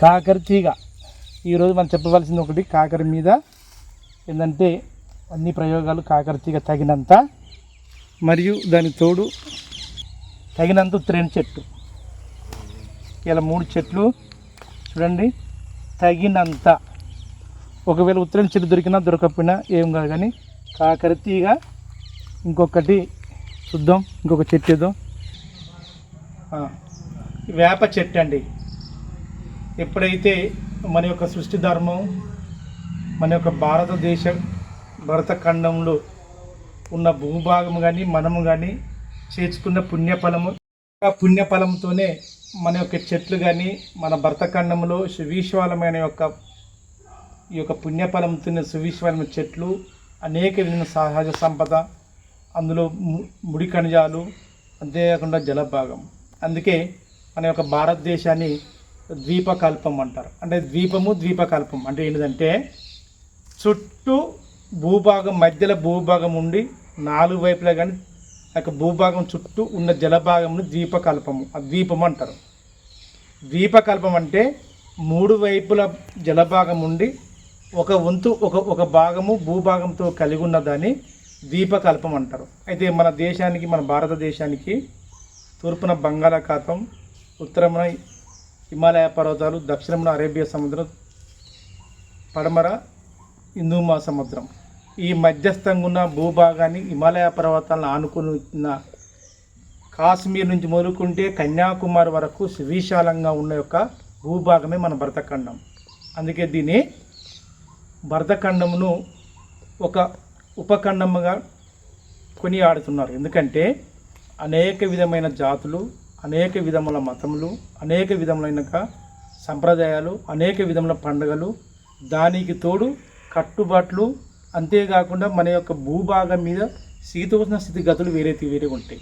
కాకర తీగ. ఈరోజు మనం చెప్పవలసింది ఒకటి కాకర మీద ఏంటంటే అన్ని ప్రయోగాలు కాకర తీగ తగినంత మరియు దాని తోడు తగినంత ఉత్తరైన చెట్టు. ఇలా మూడు చెట్లు చూడండి తగినంత. ఒకవేళ ఉత్తరైన చెట్టు దొరికినా దొరకకపోయినా ఏం కాదు కానీ కాకర తీగ ఇంకొకటి చూద్దాం ఇంకొక చెట్టు ఏదో. వేప చెట్టు అండి. ఎప్పుడైతే మన యొక్క సృష్టి ధర్మం మన యొక్క భారతదేశ భరత ఖండంలో ఉన్న భూభాగం కానీ మనము కానీ చేర్చుకున్న పుణ్యఫలము ఆ పుణ్యఫలంతోనే మన యొక్క చెట్లు కానీ మన భరతఖండంలో సువిశ్వాలమైన యొక్క ఈ యొక్క పుణ్యఫలంతో సువిశ్వాలమైన చెట్లు అనేక విధమైన సహజ సంపద అందులో ము- ముడి ఖనిజాలు అంతేకాకుండా జలభాగం. అందుకే మన యొక్క భారతదేశాన్ని ద్వీపకల్పం అంటారు అంటే ద్వీపము ద్వీపకల్పం అంటే ఏంటంటే చుట్టూ భూభాగం మధ్యలో భూభాగం ఉండి నాలుగు వైపులా కానీ యొక్క భూభాగం చుట్టూ ఉన్న జలభాగంను ద్వీపకల్పము. ఆ ద్వీపం అంటారు ద్వీపకల్పం అంటే మూడు వైపుల జలభాగం ఉండి ఒక వంతు ఒక ఒక భాగము భూభాగంతో కలిగి ఉన్న దాన్ని ద్వీపకల్పం అంటారు అయితే మన దేశానికి మన భారతదేశానికి తూర్పున బంగాళాఖాతం ఉత్తరమున హిమాలయ పర్వతాలు దక్షిణమున అరేబియా సముద్రం పడమర హిందూ మహాసముద్రం ఈ మధ్యస్థంగా ఉన్న భూభాగాన్ని హిమాలయ పర్వతాలను ఆనుకుని ఉన్న కాశ్మీర్ నుంచి మొదలుకుంటే కన్యాకుమారి వరకు సువిశాలంగా ఉన్న యొక్క భూభాగమే మన భరతఖండం. అందుకే దీన్ని భరతఖండమును ఒక ఉపఖండముగా కొని ఆడుతున్నారు ఎందుకంటే అనేక విధమైన జాతులు అనేక విధముల మతములు అనేక విధములైన సంప్రదాయాలు అనేక విధముల పండుగలు దానికి తోడు కట్టుబాట్లు అంతేకాకుండా మన యొక్క భూభాగం మీద శీతోష్ణ స్థితిగతులు వేరే వేరే ఉంటాయి.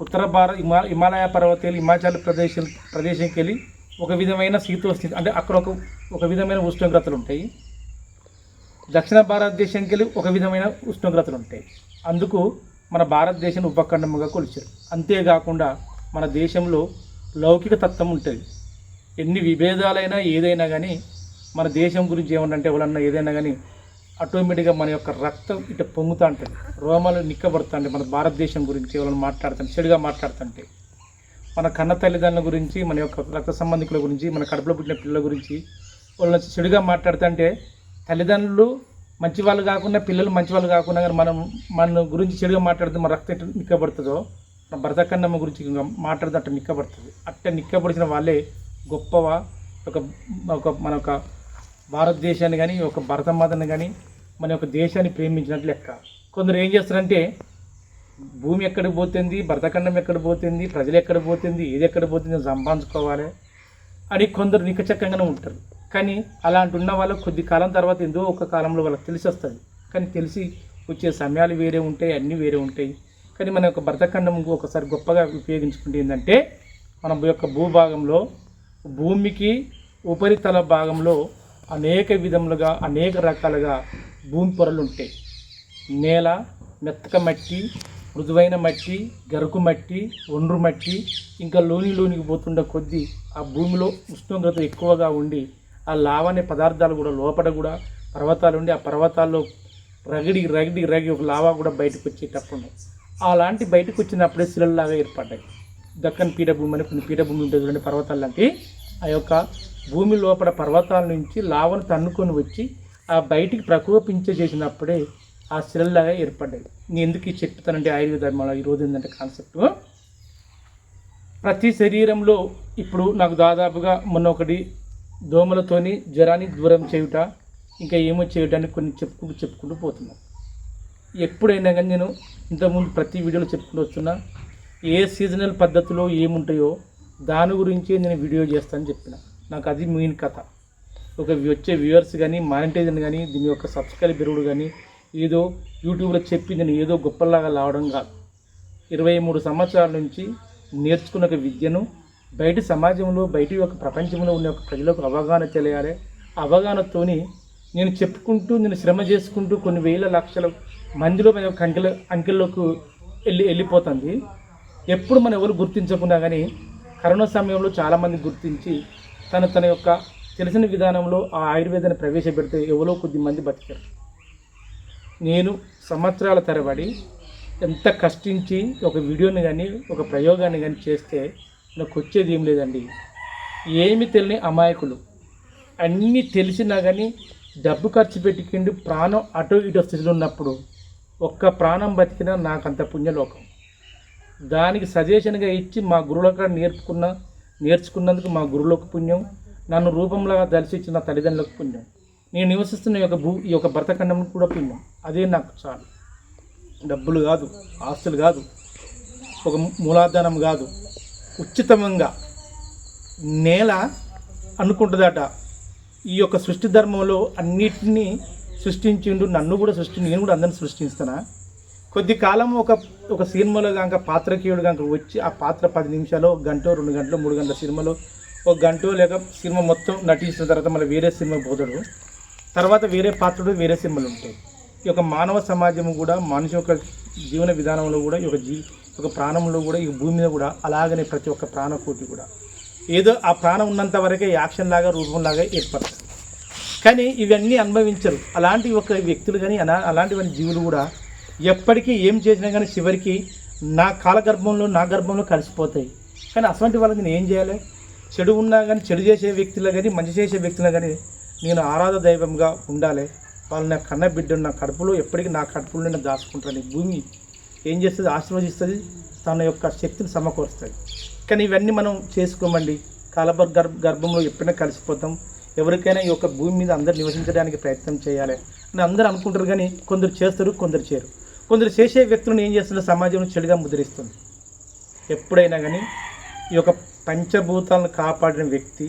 ఉత్తర భారత హిమా హిమాలయ పర్వతాలు హిమాచల్ ప్రదేశ్ ప్రదేశంకి వెళ్ళి ఒక విధమైన శీతోష్ణ అంటే అక్కడ ఒక ఒక విధమైన ఉష్ణోగ్రతలు ఉంటాయి. దక్షిణ భారతదేశంకి వెళ్ళి ఒక విధమైన ఉష్ణోగ్రతలు ఉంటాయి. అందుకు మన భారతదేశం ఉపఖండముగా కొలిచారు. అంతేకాకుండా మన దేశంలో లౌకిక తత్వం ఉంటుంది. ఎన్ని విభేదాలైనా ఏదైనా కానీ మన దేశం గురించి ఏమన్నంటే ఎవరన్నా ఏదైనా కానీ ఆటోమేటిక్గా మన యొక్క రక్తం ఇట పొంగుతూ ఉంటుంది. రోమాలు నిక్కబడుతుంటే మన భారతదేశం గురించి ఎవరైనా మాట్లాడుతుంటే చెడుగా మాట్లాడుతుంటే మన కన్న తల్లిదండ్రుల గురించి మన యొక్క రక్త సంబంధికుల గురించి మన కడుపులో పుట్టిన పిల్లల గురించి వాళ్ళని చెడుగా మాట్లాడుతుంటే తల్లిదండ్రులు మంచి వాళ్ళు కాకుండా పిల్లలు మంచి వాళ్ళు కాకుండా కానీ మనం మన గురించి చెడుగా మాట్లాడితే మన రక్తం ఎట్లా నిక్కబడుతుందో మన గురించి ఇంకా మాట్లాడితే అట్ట నిక్కబడుతుంది. అట్ట నిక్కబడిచిన వాళ్ళే గొప్పవా? ఒక ఒక మన యొక్క భారతదేశాన్ని కానీ ఒక భరతమాతను కానీ మన యొక్క దేశాన్ని ప్రేమించినట్లు లెక్క. కొందరు ఏం చేస్తారంటే భూమి ఎక్కడ పోతుంది భరతఖండం ఎక్కడ పోతుంది ప్రజలు ఎక్కడ పోతుంది ఏది ఎక్కడ పోతుంది సంపాదించుకోవాలి అని కొందరు నికచక్కంగానే ఉంటారు. కానీ అలాంటి ఉన్న వాళ్ళు కొద్ది కాలం తర్వాత ఎందో ఒక కాలంలో వాళ్ళకి తెలిసి వస్తుంది కానీ తెలిసి వచ్చే సమయాలు వేరే ఉంటాయి అన్నీ వేరే ఉంటాయి. కానీ మన యొక్క భరతఖండం ఒకసారి గొప్పగా ఉపయోగించుకుంటే ఏంటంటే మన యొక్క భూభాగంలో భూమికి ఉపరితల భాగంలో అనేక విధములుగా అనేక రకాలుగా భూమి పొరలు ఉంటాయి. నేల మెత్తక మట్టి మృదువైన మట్టి గరుకు మట్టి ఒండ్రు మట్టి ఇంకా లోని లోనికి పోతుండే కొద్దీ ఆ భూమిలో ఉష్ణోగ్రత ఎక్కువగా ఉండి ఆ లావ అనే పదార్థాలు కూడా లోపల కూడా పర్వతాలు ఉండి ఆ పర్వతాల్లో రగిడి రగిడి రగి ఒక లావా కూడా బయటకు వచ్చేటప్పుడు అలాంటి బయటకు వచ్చినప్పుడే శిలల్లాగా ఏర్పడ్డాయి. దక్కన్ పీఠభూమి అని కొన్ని పీఠభూమి ఉంటుంది చూడండి పర్వతాలు లాంటి ఆ యొక్క భూమి లోపల పర్వతాల నుంచి లావను తన్నుకొని వచ్చి ఆ బయటికి ప్రకోపించే చేసినప్పుడే ఆ శిలల్లాగా ఏర్పడ్డాయి. నేను ఎందుకు చెప్తానంటే ఆయుర్వేద ధర్మంలో ఈరోజు ఏంటంటే కాన్సెప్ట్. ప్రతి శరీరంలో ఇప్పుడు నాకు దాదాపుగా మొన్న ఒకటి దోమలతోని జ్వరాన్ని దూరం చేయుట ఇంకా ఏమో చేయటానికి కొన్ని చెప్పుకుంటూ చెప్పుకుంటూ పోతున్నాం. ఎప్పుడైనా కానీ నేను ఇంతకుముందు ప్రతి వీడియోలో చెప్పుకుంటూ వస్తున్నా ఏ సీజనల్ పద్ధతిలో ఏముంటాయో దాని గురించి నేను వీడియో చేస్తానని చెప్పిన. నాకు అది మెయిన్ కథ. ఒక వచ్చే వ్యూవర్స్ కానీ మానిటైజన్ కానీ దీని యొక్క సబ్స్క్రైబ్ పెరుగుడు కానీ ఏదో యూట్యూబ్లో చెప్పి నేను ఏదో గొప్పలాగా లావడం కాదు. ఇరవై మూడు సంవత్సరాల నుంచి నేర్చుకున్న ఒక విద్యను బయటి సమాజంలో బయటి యొక్క ప్రపంచంలో ఉన్న ఒక ప్రజలకు అవగాహన తెలియాలి. అవగాహనతోని నేను చెప్పుకుంటూ నేను శ్రమ చేసుకుంటూ కొన్ని వేల లక్షల మందిలో మన ఒక అంకెల అంకెల్లోకి వెళ్ళి వెళ్ళిపోతుంది. ఎప్పుడు మనం ఎవరు గుర్తించకుండా కానీ కరోనా సమయంలో చాలామంది గుర్తించి తన తన యొక్క తెలిసిన విధానంలో ఆ ఆయుర్వేదాన్ని ప్రవేశపెడితే ఎవరో కొద్ది మంది బతికారు. నేను సంవత్సరాల తరబడి ఎంత కష్టించి ఒక వీడియోని కానీ ఒక ప్రయోగాన్ని కానీ చేస్తే నాకు వచ్చేది ఏం లేదండి. ఏమి తెలియని అమాయకులు. అన్నీ తెలిసినా కానీ డబ్బు ఖర్చు పెట్టుకుండి ప్రాణం అటు ఇటు స్థితిలో ఉన్నప్పుడు ఒక్క ప్రాణం బతికినా నాకు అంత పుణ్యలోకం. దానికి సజెషన్గా ఇచ్చి మా గురువులకు నేర్పుకున్న నేర్చుకున్నందుకు మా గురువులకు పుణ్యం నన్ను రూపంలో దర్శించిన తల్లిదండ్రులకు పుణ్యం. నేను నివసిస్తున్న ఈ యొక్క భూ ఈ యొక్క భర్తఖండం కూడా పుణ్యం. అదే నాకు చాలు. డబ్బులు కాదు ఆస్తులు కాదు ఒక మూలాధారం కాదు. ఉచితంగా నేల అనుకుంటుందట. ఈ యొక్క సృష్టి ధర్మంలో అన్నిటినీ సృష్టించిండు నన్ను కూడా సృష్టి నేను కూడా అందరిని సృష్టిస్తానా కొద్ది కాలం ఒక ఒక సినిమాలో కనుక పాత్రకీయుడు కనుక వచ్చి ఆ పాత్ర పది నిమిషాలు గంట రెండు గంటలు మూడు గంటల సినిమాలో ఒక గంట లేక సినిమా మొత్తం నటించిన తర్వాత మళ్ళీ వేరే సినిమా పోతాడు. తర్వాత వేరే పాత్రలు వేరే సినిమాలు ఉంటాయి. ఈ యొక్క మానవ సమాజం కూడా మనిషి యొక్క జీవన విధానంలో కూడా ఈ యొక్క జీ ఒక ప్రాణంలో కూడా ఈ భూమి మీద కూడా అలాగనే ప్రతి ఒక్క ప్రాణకోటి కూడా. ఏదో ఆ ప్రాణం ఉన్నంత వరకే యాక్షన్ లాగా రూపంలాగా ఏర్పడుతుంది కానీ ఇవన్నీ అనుభవించరు. అలాంటి ఒక వ్యక్తులు కానీ అలా అలాంటివన్నీ జీవులు కూడా ఎప్పటికీ ఏం చేసినా కానీ చివరికి నా కాలగర్భంలో నా గర్భంలో కలిసిపోతాయి. కానీ అటువంటి వాళ్ళకి నేను ఏం చేయాలి? చెడు ఉన్నా కానీ చెడు చేసే వ్యక్తులు కానీ మంచి చేసే వ్యక్తులు కానీ నేను ఆరాధ దైవంగా ఉండాలి. వాళ్ళు నా కన్న బిడ్డ నా కడుపులో ఎప్పటికీ నా కడుపులో నేను దాచుకుంటాను భూమి ఏం చేస్తుంది? ఆశీర్వదిస్తుంది. తన యొక్క శక్తిని సమకూరుస్తుంది. కానీ ఇవన్నీ మనం చేసుకోమండి. కాలబర్ గర్భ గర్భంలో ఎప్పుడైనా కలిసిపోతాం. ఎవరికైనా ఈ యొక్క భూమి మీద అందరు నివసించడానికి ప్రయత్నం చేయాలి అని అందరూ అనుకుంటారు కానీ కొందరు చేస్తారు కొందరు చేయరు. కొందరు చేసే వ్యక్తులను ఏం చేస్తున్న సమాజంలో చెడుగా ముద్రిస్తుంది. ఎప్పుడైనా కానీ ఈ యొక్క పంచభూతాలను కాపాడిన వ్యక్తి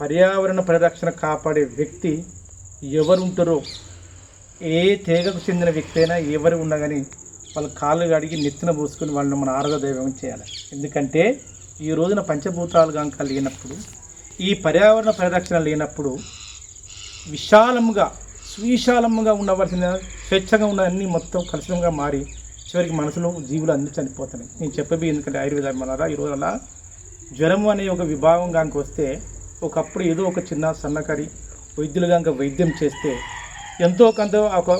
పర్యావరణ పరిరక్షణ కాపాడే వ్యక్తి ఎవరు ఉంటారో ఏ తీగకు చెందిన వ్యక్తి అయినా ఎవరు ఉన్నా కానీ వాళ్ళ కాళ్ళు అడిగి నెత్తిన పోసుకొని వాళ్ళని మన ఆరోగ్య దైవం చేయాలి. ఎందుకంటే ఈ రోజున పంచభూతాలు కలిగినప్పుడు లేనప్పుడు ఈ పర్యావరణ పరిరక్షణ లేనప్పుడు విశాలముగా సువిశాలముగా ఉండవలసిన స్వేచ్ఛగా ఉన్న అన్ని మొత్తం కలుషితంగా మారి చివరికి మనసులో జీవులు అన్ని చనిపోతున్నాయి. నేను చెప్పబోయి ఎందుకంటే ఆయుర్వేదం అన్నారా ఈ అలా జ్వరం అనే ఒక విభాగం కనుక వస్తే ఒకప్పుడు ఏదో ఒక చిన్న సన్నకరి వైద్యులు కనుక వైద్యం చేస్తే ఎంతో కొంత ఒక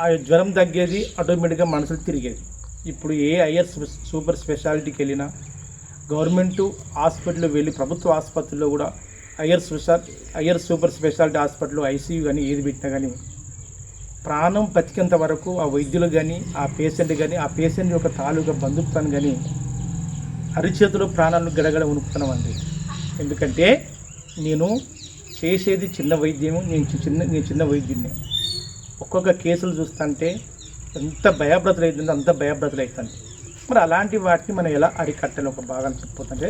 ఆ జ్వరం తగ్గేది ఆటోమేటిక్గా మనసులు తిరిగేది. ఇప్పుడు ఏ ఐఆర్ సూపర్ స్పెషాలిటీకి వెళ్ళినా గవర్నమెంట్ హాస్పిటల్లో వెళ్ళి ప్రభుత్వ ఆసుపత్రిలో కూడా higher special higher super speciality hospital ICU కానీ ఏది పెట్టినా కానీ ప్రాణం బతికేంత వరకు ఆ వైద్యులు కానీ ఆ పేషెంట్ కానీ ఆ పేషెంట్ యొక్క తాలూకా బంధుత్వాన్ని కానీ అరిచేతిలో ప్రాణాలను గడగడ ఉనుకుతున్నామండి ఎందుకంటే నేను చేసేది చిన్న వైద్యము నేను చిన్న నేను చిన్న వైద్యుడిని. ఒక్కొక్క కేసులు చూస్తుంటే ఎంత భయభ్రతలు అవుతుందో అంత భయభ్రతలు అవుతుంది మరి అలాంటి వాటిని మనం ఎలా అరికట్టాలి ఒక భాగాన్ని చెప్పిపోతుంటే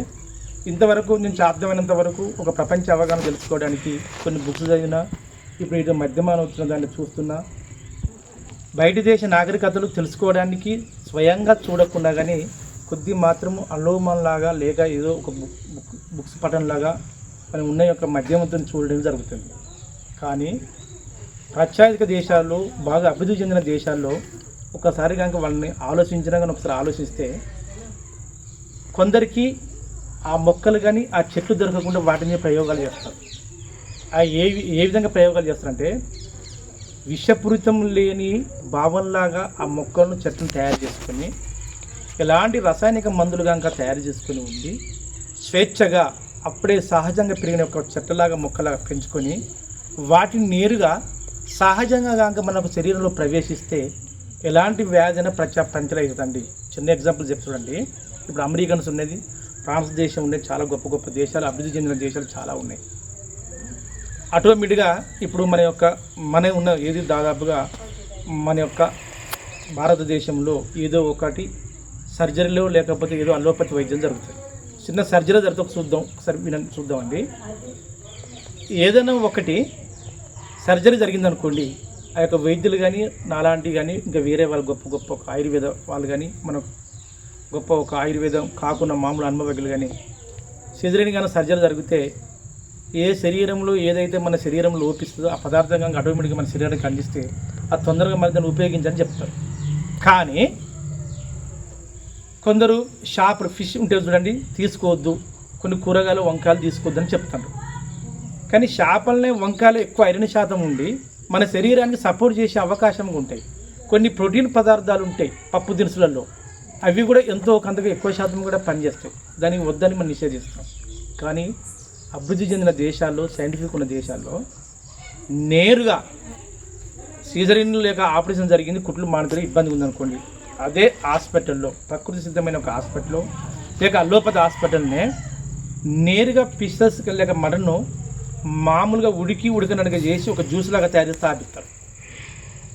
ఇంతవరకు నేను సాధ్యమైనంత వరకు ఒక ప్రపంచ అవగాహన తెలుసుకోవడానికి కొన్ని బుక్స్ చదివినా ఇప్పుడు ఇటు మధ్యమాన వచ్చిన దాన్ని చూస్తున్నా బయట దేశ నాగరికతలు తెలుసుకోవడానికి స్వయంగా చూడకుండా కానీ కొద్ది మాత్రము అలోమలాగా లేక ఏదో ఒక బుక్ బుక్ బుక్స్ పఠంలాగా మనం ఉన్న యొక్క మధ్యమంతో చూడడం జరుగుతుంది. కానీ పాశ్చాత్య దేశాల్లో బాగా అభివృద్ధి చెందిన దేశాల్లో ఒకసారి కనుక వాళ్ళని ఆలోచించినా కానీ ఒకసారి ఆలోచిస్తే కొందరికి ఆ మొక్కలు కానీ ఆ చెట్లు దొరకకుండా వాటిని ప్రయోగాలు చేస్తారు. ఆ ఏ ఏ విధంగా ప్రయోగాలు చేస్తారంటే విషపూరితం లేని భావంలాగా ఆ మొక్కలను చెట్లను తయారు చేసుకొని ఎలాంటి రసాయనిక మందులు కనుక తయారు చేసుకొని ఉండి స్వేచ్ఛగా అప్పుడే సహజంగా పెరిగిన ఒక చెట్టులాగా మొక్కలాగా పెంచుకొని వాటిని నేరుగా సహజంగా కనుక మనకు శరీరంలో ప్రవేశిస్తే ఎలాంటి వ్యాధి ప్రచ పంచలవుతుందండి చిన్న ఎగ్జాంపుల్ చెప్తుండండి ఇప్పుడు అమెరికన్స్ ఉన్నది ఫ్రాన్స్ దేశం ఉండే చాలా గొప్ప గొప్ప దేశాలు అభివృద్ధి చెందిన దేశాలు చాలా ఉన్నాయి. ఆటోమేటిక్గా ఇప్పుడు మన యొక్క మన ఉన్న ఏది దాదాపుగా మన యొక్క భారతదేశంలో ఏదో ఒకటి సర్జరీలో లేకపోతే ఏదో అలోపతి వైద్యం జరుగుతుంది. చిన్న సర్జరీ జరిగితే ఒక చూద్దాం ఒకసారి వినండి చూద్దామండి. ఏదైనా ఒకటి సర్జరీ జరిగిందనుకోండి ఆ యొక్క వైద్యులు కానీ నాలాంటివి కానీ ఇంకా వేరే వాళ్ళు గొప్ప గొప్ప ఒక ఆయుర్వేద వాళ్ళు కానీ మన గొప్ప ఒక ఆయుర్వేదం కాకుండా మామూలు అనుభవకులు కానీ సిజరీని కానీ సర్జరీ జరిగితే ఏ శరీరంలో ఏదైతే మన శరీరం లోపిస్తుందో ఆ పదార్థం కనుక ఆటోమేటిక్గా మన శరీరానికి అందిస్తే అది తొందరగా మన దాన్ని ఉపయోగించని చెప్తారు. కానీ కొందరు షాప్ ఫిష్ ఉంటే చూడండి తీసుకోవద్దు. కొన్ని కూరగాయలు వంకాయలు తీసుకోవద్దు అని చెప్తారు. కానీ చేపలనే వంకాయలు ఎక్కువ ఐరన్ శాతం ఉండి మన శరీరానికి సపోర్ట్ చేసే అవకాశం ఉంటాయి. కొన్ని ప్రోటీన్ పదార్థాలు ఉంటాయి పప్పు దినుసులలో. అవి కూడా ఎంతో కొంతగా ఎక్కువ శాతం కూడా పనిచేస్తాయి. దానికి వద్దని మనం నిషేధిస్తాం. కానీ అభివృద్ధి చెందిన దేశాల్లో సైంటిఫిక్ ఉన్న దేశాల్లో నేరుగా సీజరిన్ లేక ఆపరేషన్ జరిగింది కుట్లు మానుకొని ఇబ్బంది ఉందనుకోండి. అదే హాస్పిటల్లో ప్రకృతి సిద్ధమైన ఒక హాస్పిటల్లో లేక అల్లోపతి హాస్పిటల్నే నేరుగా పిస్సెస్ లేక మటన్ను మామూలుగా ఉడికి ఉడకనట్టుగా చేసి ఒక జ్యూస్ లాగా తయారు చేసి తాపిస్తారు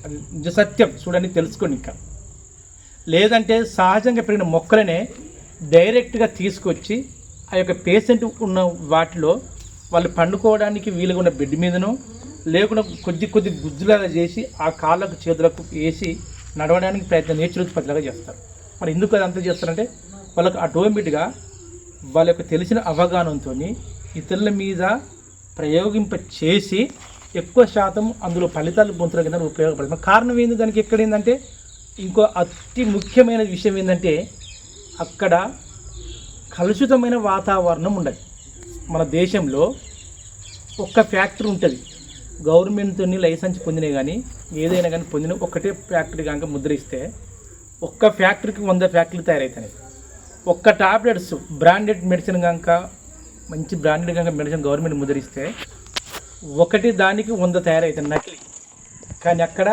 అది నిజ సత్యం. చూడండి తెలుసుకోండి ఇంకా. లేదంటే సహజంగా పెరిగిన మొక్కలనే డైరెక్ట్గా తీసుకొచ్చి ఆ యొక్క పేషెంట్ ఉన్న వాటిలో వాళ్ళు పండుకోవడానికి వీలుగా ఉన్న బెడ్ మీదనో లేకుండా కొద్ది కొద్ది గుజ్జులాగా చేసి ఆ కాళ్ళకు చేతులకు వేసి నడవడానికి ప్రయత్నం నేచురోత్పత్తిలాగా చేస్తారు. మరి ఎందుకు అది అంతా చేస్తారంటే వాళ్ళకు ఆటోమేటిక్గా వాళ్ళ యొక్క తెలిసిన అవగాహనంతో ఇతరుల మీద ప్రయోగింప చేసి ఎక్కువ శాతం అందులో ఫలితాలు పొందుతున్న కింద ఉపయోగపడుతుంది కారణం ఏంది? దానికి ఎక్కడ ఏంటంటే ఇంకో అతి ముఖ్యమైన విషయం ఏంటంటే అక్కడ కలుషితమైన వాతావరణం ఉండదు. మన దేశంలో ఒక్క ఫ్యాక్టరీ ఉంటుంది. గవర్నమెంట్తో లైసెన్స్ పొందిన కానీ ఏదైనా కానీ పొందిన ఒకటే ఫ్యాక్టరీ కనుక ముద్రిస్తే ఒక్క ఫ్యాక్టరీకి వంద ఫ్యాక్టరీలు తయారవుతాయి ఒక్క టాబ్లెట్స్ బ్రాండెడ్ మెడిసిన్ కనుక మంచి బ్రాండెడ్ కనుక మెడిసిన్ గవర్నమెంట్ ముద్రిస్తే ఒకటి దానికి వంద తయారవుతుంది నకిలీ. కానీ అక్కడ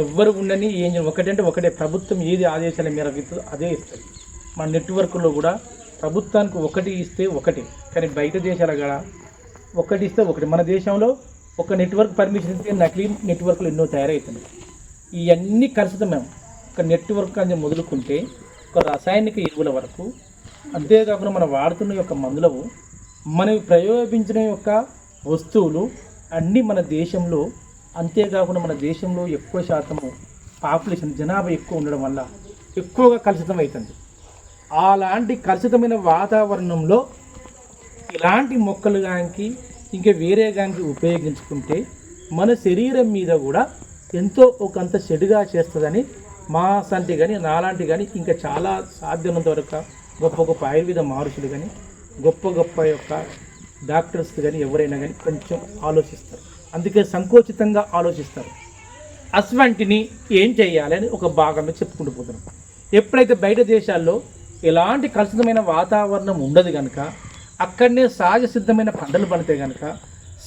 ఎవ్వరు ఉండని ఏం ఒకటంటే ఒకటే ప్రభుత్వం ఏది ఆదేశాల మేరకు ఇస్తుందో అదే ఇస్తుంది. మన నెట్వర్క్లో కూడా ప్రభుత్వానికి ఒకటి ఇస్తే ఒకటి. కానీ బయట దేశాల కూడా ఒకటి ఇస్తే ఒకటి. మన దేశంలో ఒక నెట్వర్క్ పర్మిషన్ ఇస్తే నకిలీ నెట్వర్క్లు ఎన్నో తయారవుతున్నాయి ఇవన్నీ కలుషితమే ఒక నెట్వర్క్ అనేది మొదలుకుంటే ఒక రసాయనిక ఎరువుల వరకు అంతేకాకుండా మనం వాడుతున్న యొక్క మందులవు మనం ప్రయోగించిన యొక్క వస్తువులు అన్నీ మన దేశంలో అంతేకాకుండా మన దేశంలో ఎక్కువ శాతము పాపులేషన్ జనాభా ఎక్కువ ఉండడం వల్ల ఎక్కువగా కలుషితం అవుతుంది అలాంటి కలుషితమైన వాతావరణంలో ఇలాంటి మొక్కలు గానికి ఇంకా వేరే గానికి ఉపయోగించుకుంటే మన శరీరం మీద కూడా ఎంతో ఒకంత చెడుగా చేస్తుందని మా సంటి కానీ నాలాంటి కానీ ఇంకా చాలా సాధ్యమైనంత వరకు గొప్ప గొప్ప ఆయుర్వేద మహర్షులు కానీ గొప్ప గొప్ప యొక్క డాక్టర్స్ కానీ ఎవరైనా కానీ కొంచెం ఆలోచిస్తారు. అందుకే సంకోచితంగా ఆలోచిస్తారు. అస్వంటిని ఏం చేయాలని ఒక భాగంలో చెప్పుకుంటూ పోతున్నాం. ఎప్పుడైతే బయట దేశాల్లో ఎలాంటి కలుషితమైన వాతావరణం ఉండదు కనుక అక్కడనే సహజ సిద్ధమైన పంటలు పండితే కనుక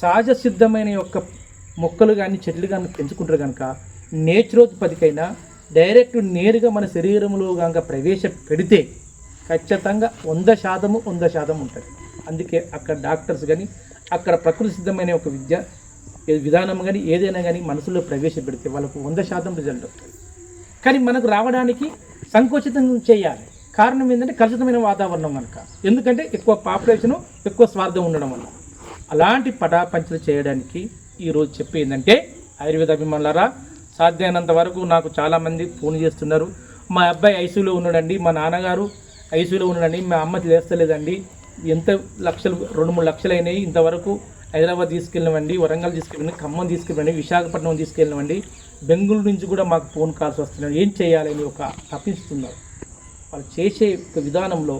సహజ సిద్ధమైన యొక్క మొక్కలు కానీ చెట్లు కానీ పెంచుకుంటారు కనుక నేచురోత్పత్తికైనా డైరెక్ట్ నేరుగా మన శరీరంలో కనుక ప్రవేశ పెడితే ఖచ్చితంగా వంద శాతము వంద శాతం ఉంటుంది. అందుకే అక్కడ డాక్టర్స్ కానీ అక్కడ ప్రకృతి సిద్ధమైన ఒక విద్య విధానం కానీ ఏదైనా కానీ మనసులో ప్రవేశపెడితే వాళ్ళకు వంద శాతం రిజల్ట్ వస్తుంది. కానీ మనకు రావడానికి సంకోచితం చేయాలి. కారణం ఏంటంటే కలుషితమైన వాతావరణం కనుక ఎందుకంటే ఎక్కువ పాపులేషను ఎక్కువ స్వార్థం ఉండడం వల్ల. అలాంటి పటాపంచలు చేయడానికి ఈరోజు చెప్పేందంటే ఆయుర్వేద అభిమానులారా సాధ్యమైనంత వరకు నాకు చాలామంది ఫోన్ చేస్తున్నారు. మా అబ్బాయి ఐసీయూలో ఉన్నాడండి మా నాన్నగారు ఐసీయూలో ఉన్నాడండి. మా అమ్మ చేస్తలేదండి ఎంత లక్షలు రెండు మూడు లక్షలు అయినాయి. ఇంతవరకు హైదరాబాద్ తీసుకెళ్ళినవండి వరంగల్ తీసుకెళ్ళిన ఖమ్మం తీసుకెళ్ళండి విశాఖపట్నం తీసుకెళ్ళినవండి. బెంగళూరు నుంచి కూడా మాకు ఫోన్ కాల్స్ వస్తున్నాయి. ఏం చేయాలని ఒక తప్పిస్తున్నారు వాళ్ళు చేసే విధానంలో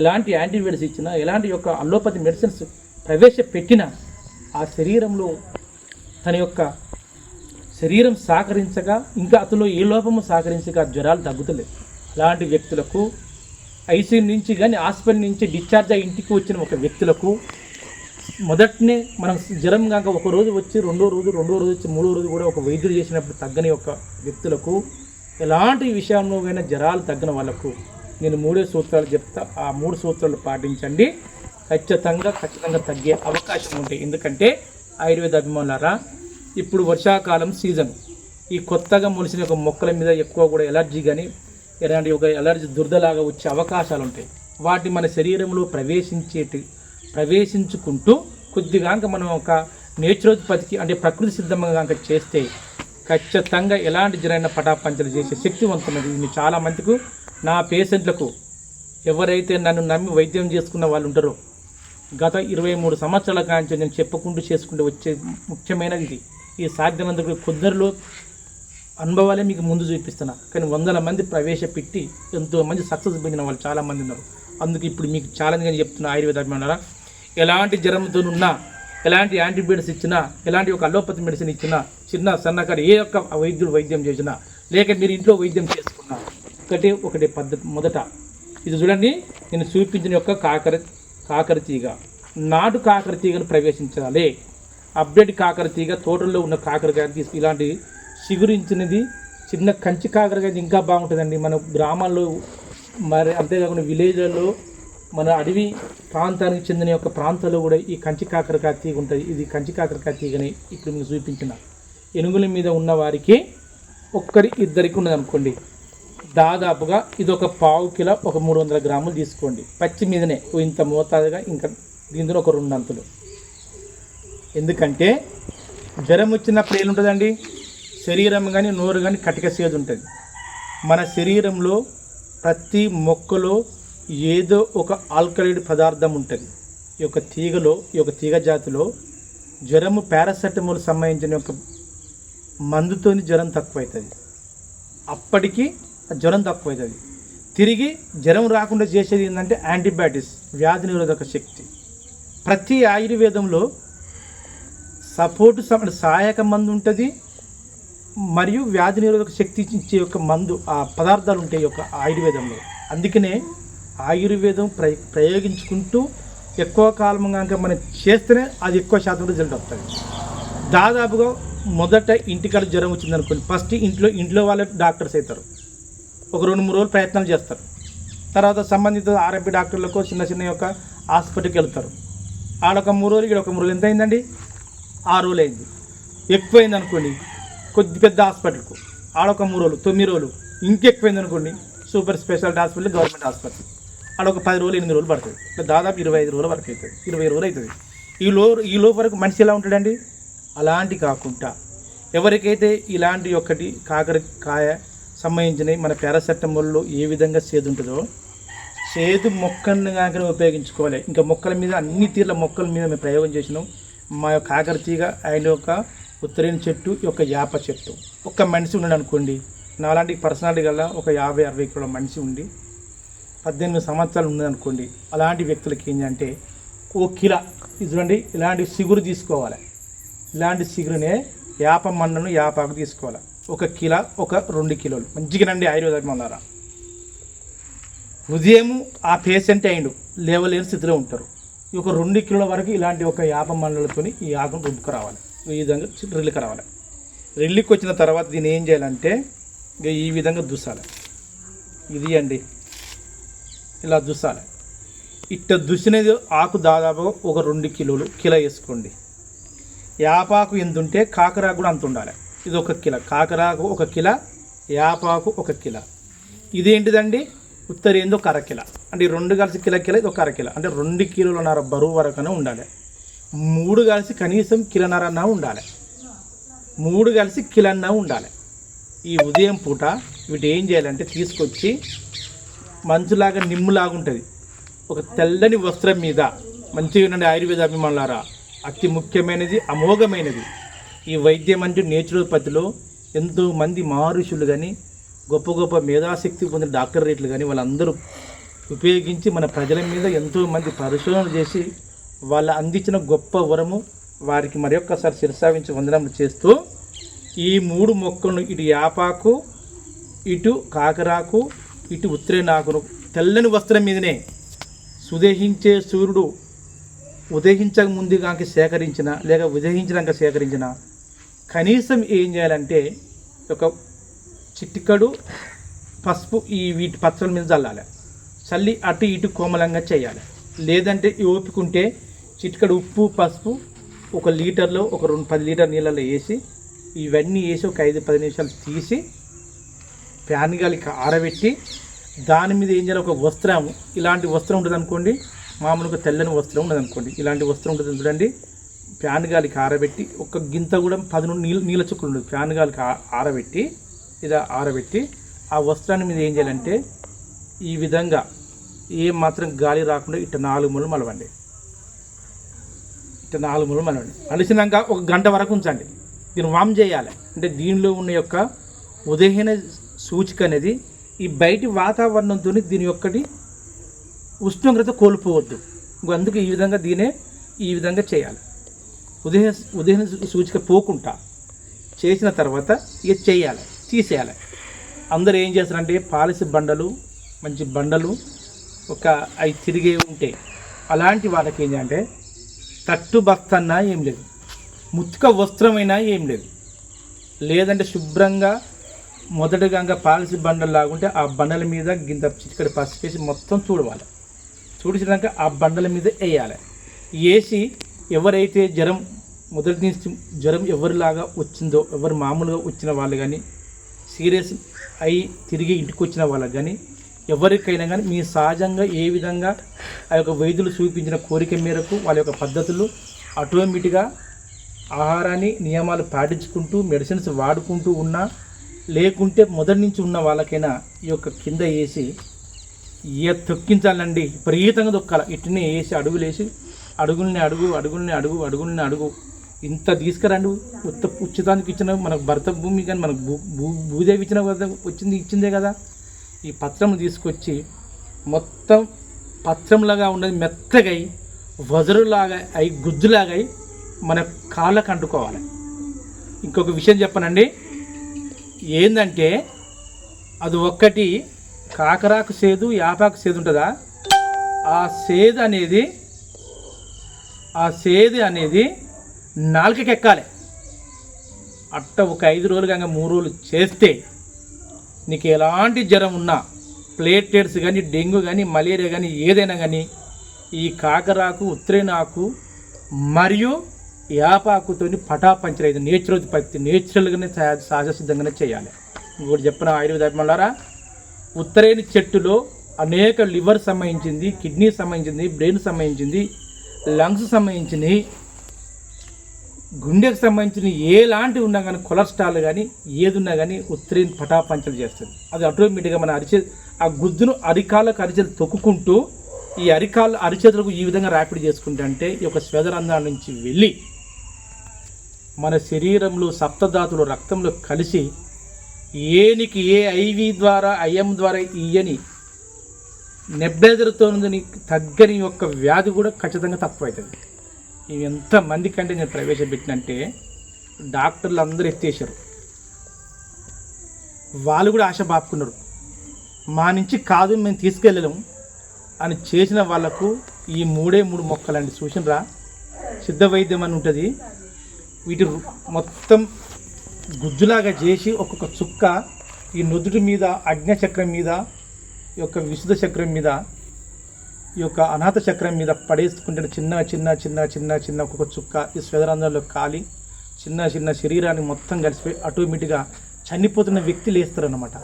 ఎలాంటి యాంటీబయాటిక్స్ ఇచ్చినా ఎలాంటి యొక్క అల్లోపతి మెడిసిన్స్ ప్రవేశపెట్టినా ఆ శరీరంలో తన యొక్క శరీరం సహకరించగా ఇంకా అతనిలో ఏ లోపము సహకరించగా జ్వరాలు తగ్గుతలేదు. అలాంటి వ్యక్తులకు ఐసీయూ నుంచి కానీ హాస్పిటల్ నుంచి డిశ్చార్జ్ అయ్యి ఇంటికి వచ్చిన ఒక వ్యక్తులకు మొదటనే మనం జ్వరం కాక ఒక రోజు వచ్చి రెండో రోజు రెండో రోజు వచ్చి మూడో రోజు కూడా ఒక వైద్యుడు చేసినప్పుడు తగ్గని ఒక వ్యక్తులకు ఎలాంటి విషయంలో అయినా జ్వరాలు తగ్గిన వాళ్ళకు నేను మూడే సూత్రాలు చెప్తా. ఆ మూడు సూత్రాలు పాటించండి. ఖచ్చితంగా ఖచ్చితంగా తగ్గే అవకాశం ఉంటాయి ఎందుకంటే ఆయుర్వేద అభిమానులారా ఇప్పుడు వర్షాకాలం సీజన్. ఈ కొత్తగా మొలిసిన ఒక మొక్కల మీద ఎక్కువ కూడా ఎలర్జీ కానీ ఎలాంటి ఒక ఎలర్జీ దురదలాగా వచ్చే అవకాశాలు ఉంటాయి వాటి మన శరీరంలో ప్రవేశించేటి ప్రవేశించుకుంటూ కొద్దిగా మనం ఒక నేచురోత్పత్తికి అంటే ప్రకృతి సిద్ధంగా కనుక చేస్తే ఖచ్చితంగా ఎలాంటి జరైన పటాపంచలు చేసే శక్తివంతమైనది. ఇది చాలా మందికి నా పేషెంట్లకు ఎవరైతే నన్ను నమ్మి వైద్యం చేసుకున్న వాళ్ళు ఉంటారో గత ఇరవై మూడు సంవత్సరాల కాంచి నేను చెప్పుకుంటూ చేసుకుంటూ వచ్చే ముఖ్యమైనది ఇది. ఈ సాధ్యమైనందుకు కొందరిలో అనుభవాలే మీకు ముందు చూపిస్తున్నా. కానీ వందల మంది ప్రవేశపెట్టి ఎంతో మంది సక్సెస్ పొందిన వాళ్ళు చాలామంది ఉన్నారు. అందుకు ఇప్పుడు మీకు చాలని చెప్తున్న ఆయుర్వేద అభిమానులారా. ఎలాంటి జ్వరంతో ఉన్నా ఎలాంటి యాంటీబయాటిక్స్ ఇచ్చినా ఎలాంటి ఒక అలోపతి మెడిసిన్ ఇచ్చినా చిన్న సన్నకారు ఏ ఒక్క వైద్యుడు వైద్యం చేసినా లేక మీరు ఇంట్లో వైద్యం చేసుకున్నా ఒకటి ఒకటి పద్ధతి మొదట. ఇది చూడండి నేను చూపించిన యొక్క కాకర కాకర తీగ. నాటు కాకర తీగను ప్రవేశించాలి. అప్డేట్ కాకర తీగ తోటల్లో ఉన్న కాకరకాయ తీసుకు ఇలాంటి చిగురించినది. చిన్న కంచి కాకరకాయ ఇంకా బాగుంటుందండి. మన గ్రామాల్లో మరి అంతేకాకుండా విలేజ్లలో మన అడవి ప్రాంతానికి చెందిన యొక్క ప్రాంతాల్లో కూడా ఈ కంచి కాకరకాయ తీగ ఉంటుంది. ఇది కంచి కాకరకాయ తీగని ఇప్పుడు మీకు చూపించిన. ఎనుగుల మీద ఉన్న వారికి ఒక్కరి ఇద్దరికి ఉన్నది అనుకోండి. దాదాపుగా ఇది ఒక పావు కిలో ఒక మూడు వందల గ్రాములు తీసుకోండి. పచ్చి మీదనే. ఇంత మోతాదుగా ఇంకా దీంతో ఒక రెండు అంతులు. ఎందుకంటే జ్వరం వచ్చినప్పుడు ఏముంటుందండి శరీరం కానీ నోరు కానీ కటిక సేదు ఉంటుంది. మన శరీరంలో ప్రతి మొక్కలో ఏదో ఒక ఆల్కలైడ్ పదార్థం ఉంటుంది. ఈ యొక్క తీగలో ఈ యొక్క తీగ జాతిలో జ్వరము పారాసెటమాల్ సంబంధించిన యొక్క మందుతోని జ్వరం తక్కువ అవుతుంది అప్పటికి జ్వరం తక్కువ అవుతుంది తిరిగి జ్వరం రాకుండా చేసేది ఏంటంటే యాంటీబయాటిక్స్ వ్యాధి నిరోధక శక్తి. ప్రతి ఆయుర్వేదంలో సపోర్టు సహాయక మందు ఉంటుంది. మరియు వ్యాధి నిరోధక శక్తి ఇచ్చే యొక్క మందు ఆ పదార్థాలు ఉంటాయి యొక్క ఆయుర్వేదంలో. అందుకనే ఆయుర్వేదం ప్ర ప్రయోగించుకుంటూ ఎక్కువ కాలం కనుక మనం చేస్తేనే అది ఎక్కువ శాతం రిజల్ట్ వస్తుంది. దాదాపుగా మొదట ఇంటికాడ జ్వరం వచ్చింది అనుకోండి ఫస్ట్ ఇంట్లో ఇంట్లో వాళ్ళే డాక్టర్స్ అవుతారు ఒక రెండు మూడు రోజులు ప్రయత్నాలు చేస్తారు. తర్వాత సంబంధిత ఆర్ఎంపీ డాక్టర్లకు చిన్న చిన్న యొక్క హాస్పిటల్కి వెళ్తారు. ఆడొక మూడు రోజులు ఇక్కడ ఒక మూడు రోజులు ఎంత అయిందండి? ఆరు రోజులు అయింది. ఎక్కువైంది అనుకోండి కొద్ది పెద్ద హాస్పిటల్కు. ఆడొక మూడు రోజులు తొమ్మిది రోజులు. ఇంకెక్కువైంది అనుకోండి super speciality hospital government hospital. ఆడ ఒక పది రోజులు ఎనిమిది రోజులు పడుతుంది. దాదాపు ఇరవై ఐదు రోజుల వరకు అవుతుంది. ఇరవై రోజులు అవుతుంది. ఈ లో ఈ లోపు వరకు మనిషి ఎలా ఉంటాడండి? అలాంటి కాకుండా ఎవరికైతే ఇలాంటి ఒక్కటి కాకరకాయ సంబంధించినవి మన పారాసెటమాల్లో ఏ విధంగా సేదు ఉంటుందో సేదు మొక్కలను కాక ఉపయోగించుకోవాలి. ఇంకా మొక్కల మీద అన్ని తీర్ల మొక్కల మీద మేము ప్రయోగం చేసినాం. మా యొక్క కాకర తీగ ఆయన యొక్క ఉత్తరేణి చెట్టు ఈ యొక్క యాప చెట్టు. ఒక మనిషి ఉన్నాడు అనుకోండి నాలాంటి పర్సనాలిటీ గల ఒక యాభై అరవై కిలోల మనిషి ఉండి పద్దెనిమిది సంవత్సరాలు ఉన్నదనుకోండి అలాంటి వ్యక్తులకి ఏంటంటే ఓ కిల ఇది చూడండి ఇలాంటి సిగురు తీసుకోవాలి. ఇలాంటి సిగురునే యాప మన్నను యాపాకు తీసుకోవాలి. ఒక కిలో ఒక రెండు కిలోలు. మంచిగా రండి ఆయుర్వేదం అన్నారా ఉదయం ఆ పేషెంట్ అయిండు లేవలేని స్థితిలో ఉంటారు. ఈ ఒక రెండు కిలోల వరకు ఇలాంటి ఒక యాప మండలతోని ఈ ఆకును రుబ్బుకు రావాలి. ఈ విధంగా రిల్లికి రావాలి రెల్లికి వచ్చిన తర్వాత దీన్ని ఏం చేయాలంటే ఇక ఈ విధంగా దుస్సాలి. ఇది అండి. ఇలా దుస్సాలి. ఇట్ట దుసినది ఆకు దాదాపు ఒక రెండు కిలోలు కిలో వేసుకోండి. యాపాకు ఎంత ఉంటే కాకరాకు కూడా అంత ఉండాలి. ఇది ఒక కిలో కాకరాకు ఒక కిలో యాపాకు ఒక కిలో. ఇదేంటిదండి ఉత్తరేంది ఒక అరకిల అంటే ఈ రెండు కలిసి కిలో కిలో ఇది ఒక అరకిల అంటే రెండు కిలోలున్నర బరువు వరకునే ఉండాలి. మూడు కలిసి కనీసం కిలోన్నరన్నా ఉండాలి. మూడు కలిసి కిలన్నా ఉండాలి. ఈ ఉదయం పూట వీటి ఏం చేయాలంటే తీసుకొచ్చి మంచులాగా నిమ్ములాగా ఉంటుంది. ఒక తెల్లని వస్త్రం మీద మంచిగా ఉండండి ఆయుర్వేద అభిమానులారా. అతి ముఖ్యమైనది అమోఘమైనది. ఈ వైద్యం అంటే నేచురోపతిలో ఎంతో మంది మహర్షులు కానీ గొప్ప గొప్ప మేధాశక్తి పొందిన డాక్టర్ రేట్లు కానీ వాళ్ళందరూ ఉపయోగించి మన ప్రజల మీద ఎంతో మంది చేసి వాళ్ళ అందించిన గొప్ప వరము వారికి మరి ఒక్కసారి శిరసావించి వందనములు చేస్తూ ఈ మూడు మొక్కలను ఇటు యాపాకు ఇటు కాకరాకు ఇటు ఉత్తరేనాకును తెల్లని వస్త్రం మీదనే సుదేహించే సూర్యుడు ఉదయించక ముందుగాక సేకరించిన లేక ఉదయించినాక సేకరించిన కనీసం ఏం చేయాలంటే ఒక చిట్టికడు పసుపు ఈ వీటి పచ్చల మీద చల్లాలి. చల్లి అటు ఇటు కోమలంగా చేయాలి. లేదంటే ఓపుకుంటే ఓపిక ఉంటే చిటికడు ఉప్పు పసుపు ఒక లీటర్లో ఒక రెండు పది లీటర్ నీళ్ళలో వేసి ఇవన్నీ వేసి ఒక ఐదు పది నిమిషాలు తీసి ఫ్యాన్ గాలికి ఆరబెట్టి దాని మీద ఏం చేయాలి? ఒక వస్త్రం ఇలాంటి వస్త్రం ఉంటుంది అనుకోండి మామూలుగా తెల్లని వస్త్రం ఉండదు అనుకోండి. ఇలాంటి వస్త్రం ఉంటుంది చూడండి ఫ్యాన్ గాలికి ఆరబెట్టి ఒక గింత కూడా పది నుండి నీళ్ళ నీళ్ళ చుక్కలు ఉండదు ఫ్యాన్ గాలికి ఆ- ఆరబెట్టి ఇలా ఆరబెట్టి ఆ వస్త్రాన్ని మీద ఏం చేయాలంటే ఈ విధంగా ఏ మాత్రం గాలి రాకుండా ఇట్ట నాలుగు ముళ్ళు మలవండి. ఇట్ట నాలుగు ముళ్ళు మలవండి అలిసినాక ఒక గంట వరకు ఉంచండి. దీన్ని వామ్ చేయాలి. అంటే దీనిలో ఉన్న యొక్క ఉదయహీన సూచిక అనేది ఈ బయటి వాతావరణంతో దీని యొక్కటి ఉష్ణోగ్రత కోల్పోవద్దు. అందుకు ఈ విధంగా దీనే ఈ విధంగా చేయాలి. ఉదయ ఉదయం సూచిక పోకుండా చేసిన తర్వాత ఇక చేయాలి. తీసేయాలి. అందరూ ఏం చేస్తారంటే పాలసీ బండలు మంచి బండలు ఒక అవి తిరిగే ఉంటే అలాంటి వాళ్ళకి ఏంటంటే తట్టు బస్తన్నా ఏం లేదు. ముత్తుక వస్త్రమైనా ఏం లేదు. లేదంటే శుభ్రంగా మొదటగా పాలసీ బండలు లాగుంటే ఆ బండల మీద గింత చిటికడి పసిపేసి మొత్తం చూడవాలి చూడించినాక ఆ బండల మీద వేయాలి. వేసి ఎవరైతే జ్వరం మొదటి నుంచి జ్వరం ఎవరిలాగా వచ్చిందో ఎవరు మామూలుగా వచ్చిన వాళ్ళు కానీ సీరియస్ అయి తిరిగి ఇంటికి వచ్చిన వాళ్ళకి కానీ ఎవరికైనా కానీ మీ సహజంగా ఏ విధంగా ఆ యొక్క వైద్యులు చూపించిన కోరిక మేరకు వాళ్ళ యొక్క పద్ధతులు ఆటోమేటిక్గా ఆహారాన్ని నియమాలు పాటించుకుంటూ మెడిసిన్స్ వాడుకుంటూ ఉన్నా లేకుంటే మొదటి నుంచి ఉన్న వాళ్ళకైనా ఈ యొక్క కింద వేసి ఏ తొక్కించాలండి విపరీతంగా తొక్కాలి. ఇట్నే వేసి అడుగులు వేసి అడుగుల్ని అడుగు అడుగుల్ని అడుగు అడుగుల్ని అడుగు. ఇంత తీసుకురండి. ఉత్త ఉచితానికి ఇచ్చిన మనకు భర్త భూమి కానీ మనకు భూ భూ భూదేవి ఇచ్చిన కదా వచ్చింది ఇచ్చిందే కదా. ఈ పత్రం తీసుకొచ్చి మొత్తం పత్రంలాగా ఉన్నది మెత్తగై వజరులాగా అయి గుజ్జులాగా అయి మన కాళ్ళకు అంటుకోవాలి. ఇంకొక విషయం చెప్పనండి. ఏంటంటే అది ఒక్కటి కాకరాకు సేదు యాపాకు సేదు ఉంటుందా? ఆ సేదు అనేది ఆ సేదు అనేది నాలుకకి ఎక్కాలి అట్ట ఒక ఐదు రోజులు కనుక మూడు రోజులు చేస్తే నీకు ఎలాంటి జ్వరం ఉన్నా ప్లేటెట్స్ కానీ డెంగ్యూ కానీ మలేరియా కానీ ఏదైనా కానీ ఈ కాకరాకు ఉత్తరేనాకు మరియు యాపాకుతో పటాపంచర్ అయితే నేచురల్ నేచురల్గానే సహజ సిద్ధంగానే చేయాలి. ఇంకోటి చెప్పిన ఆయుర్వేద మళ్ళారా ఉత్తరేణి చెట్టులో అనేక లివర్ సంబంధించింది కిడ్నీ సంబంధించింది బ్రెయిన్ సంబంధించింది లంగ్స్ సంబంధించింది గుండెకు సంబంధించిన ఏలాంటి ఉన్నా కానీ కొలెస్ట్రాల్ కానీ ఏది ఉన్నా కానీ ఉత్తరేణి పటాపంచలు చేస్తుంది. అది ఆటోమేటిక్గా మన అరిచే ఆ గుద్దును అరికాలకు అరిచేలు తొక్కుకుంటూ ఈ అరికాలు అరిచేతులకు ఈ విధంగా ర్యాపిడ్ చేసుకుంటే అంటే ఈ యొక్క శ్వేదరంధ్రాల నుంచి వెళ్ళి మన శరీరంలో సప్తధాతులు రక్తంలో కలిసి ఏనికి ఏ ఐవి ద్వారా ఐఎం ద్వారా ఇయ్యని నెబ్బెదరుతో తగ్గని యొక్క వ్యాధి కూడా ఖచ్చితంగా తక్కువవుతుంది ఇవి ఎంతమంది కంటే నేను ప్రవేశపెట్టినంటే డాక్టర్లు అందరూ ఎత్తేసారు. వాళ్ళు కూడా ఆశ బాపుకున్నారు. మా నుంచి కాదు మేము తీసుకెళ్ళలేము అని చేసిన వాళ్ళకు ఈ మూడే మూడు మొక్కలండి. చూసినరా? సిద్ధ వైద్యం అని ఉంటుంది. వీటి మొత్తం గుజ్జులాగా చేసి ఒక్కొక్క చుక్క ఈ నుదుటి మీద అజ్ఞ చక్రం మీద ఈ యొక్క విశుద్ధ చక్రం మీద ఈ యొక్క అనాథ చక్రం మీద పడేసుకుంటున్న చిన్న చిన్న చిన్న చిన్న చిన్న ఒక్కొక్క చుక్క ఈ స్వేదరంధ్రంలో కాలి చిన్న చిన్న శరీరాన్ని మొత్తం కలిసిపోయి ఆటోమేటిక్గా చనిపోతున్న వ్యక్తి లేస్తారనమాట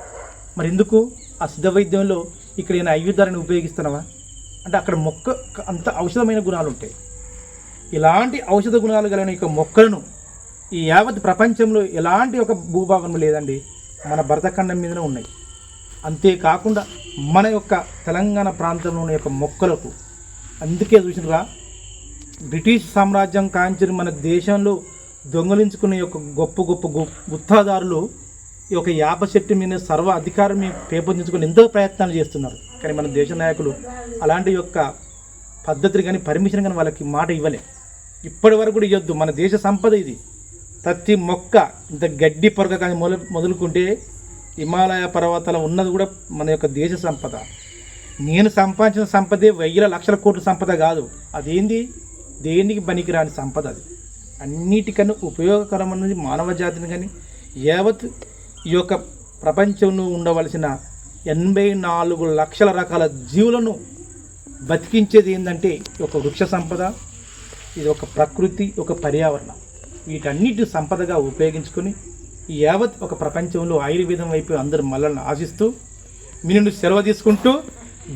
మరి ఎందుకు? ఆ సిద్ధ వైద్యంలో ఇక్కడ నేను ఆయుధాలను ఉపయోగిస్తున్నావా? అంటే అక్కడ మొక్క అంత ఔషధమైన గుణాలు ఉంటాయి. ఇలాంటి ఔషధ గుణాలు కలిగిన యొక్క మొక్కలను ఈ యావత్ ప్రపంచంలో ఎలాంటి ఒక భూభాగం లేదండి మన భరతఖండం మీదనే ఉన్నాయి. అంతేకాకుండా మన యొక్క తెలంగాణ ప్రాంతంలోని యొక్క మొక్కలకు అందుకే చూసినరా బ్రిటిష్ సామ్రాజ్యం కాంచిన మన దేశంలో దొంగలించుకునే యొక్క గొప్ప గొప్ప గు- గుత్తాదారులు ఈ యొక్క యాప చెట్టు మీద సర్వ అధికారం పెంపొందించుకొని ఎంతో ప్రయత్నాలు చేస్తున్నారు. కానీ మన దేశ నాయకులు అలాంటి యొక్క పద్ధతిని కానీ పర్మిషన్ కానీ వాళ్ళకి మాట ఇవ్వలే. ఇప్పటి వరకు కూడా ఇవ్వద్దు. మన దేశ సంపద ఇది. ప్రతి మొక్క ఇంత గడ్డి పొరక కానీ మొదలు మొదలుకుంటే హిమాలయ పర్వతాల ఉన్నది కూడా మన యొక్క దేశ సంపద. నేను సంపాదించిన సంపదే వెయ్యి లక్షల కోట్ల సంపద కాదు. అదేంది? దేనికి పనికిరాని సంపద అది. అన్నిటికన్నా ఉపయోగకరమైనది మానవ జాతిని కానీ యావత్ ఈ యొక్క ప్రపంచంలో ఉండవలసిన ఎనభై నాలుగు లక్షల రకాల జీవులను బతికించేది ఏంటంటే ఈ ఒక వృక్ష సంపద ఇది ఒక ప్రకృతి ఒక పర్యావరణం. వీటన్నిటి సంపదగా ఉపయోగించుకొని యావత్ ఒక ప్రపంచంలో ఆయుర్వేదం వైపు అందరూ మళ్ళని ఆశిస్తూ మీ నుండి సెలవు తీసుకుంటూ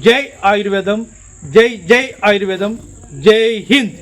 జై ఆయుర్వేదం జై జై ఆయుర్వేదం జై హింద్.